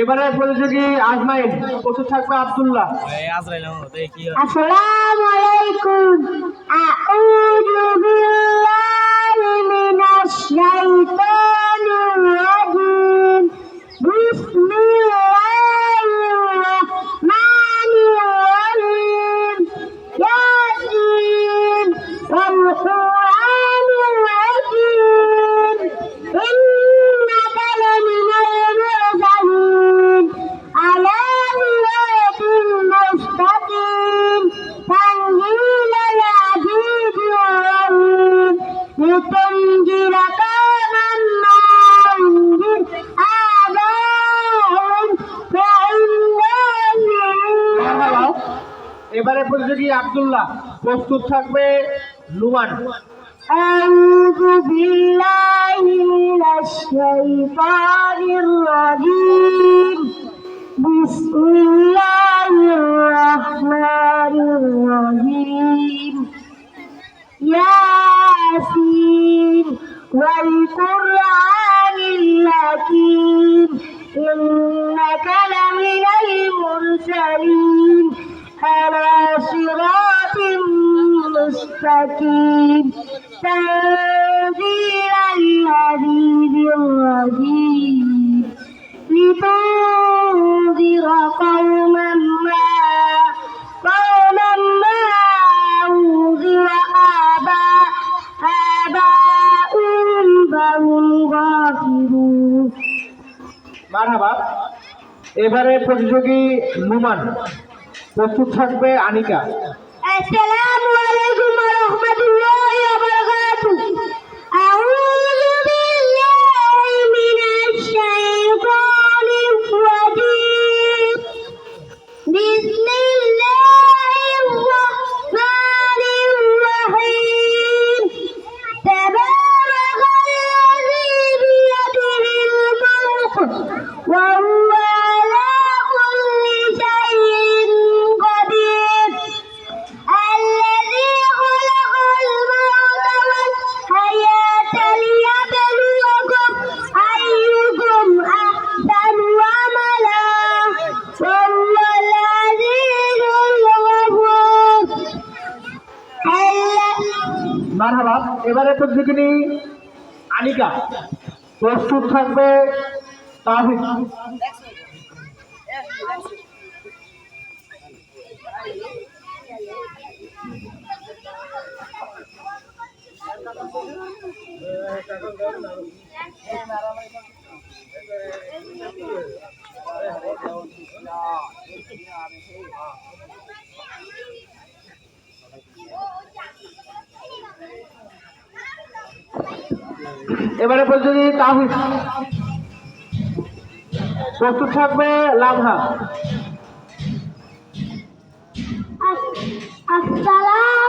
এবারে প্রতিযোগী আজমাইন প্রস্তুত থাকবে আব্দুল্লাহ। আসসালাম আলাইকুম আউযু বিল্লাহি মিনাশ শাইতানির রাজিম। বিসমিল্লাহির ইয়াসিন এবারে প্রতিযোগী আব্দুল্লাহ প্রস্তুত থাকবে লুমান أعوذ بالله من الشيطان الرجيم بسم الله الرحمن مستقيم تنزيل العزيز الرحيم لتنذر قوما ما قوما ما أنذر آباء آباؤهم فهم غافلون মারহাবা এবারে প্রতিযোগী নুমান প্রস্তুত থাকবে আনিকা السلام عليكم এবারে প্রতিযোগিনী আনিকা প্রস্তুত থাকবে তাহিদ। এবারে বলছে যদি তাহলে প্রস্তুত থাকবে লাভা আসসালাম।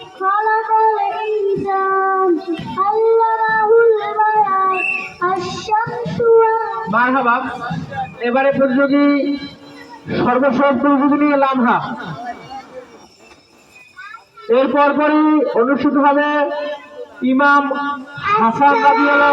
خلق الإنسان علمه البيان الشمس والقمر মারহাবা এবারে প্রতিযোগী সর্বশেষ প্রতিযোগিনী লামহা এরপর পরই অনুষ্ঠিত হবে ইমাম হাসান রাবিয়াল্লাহ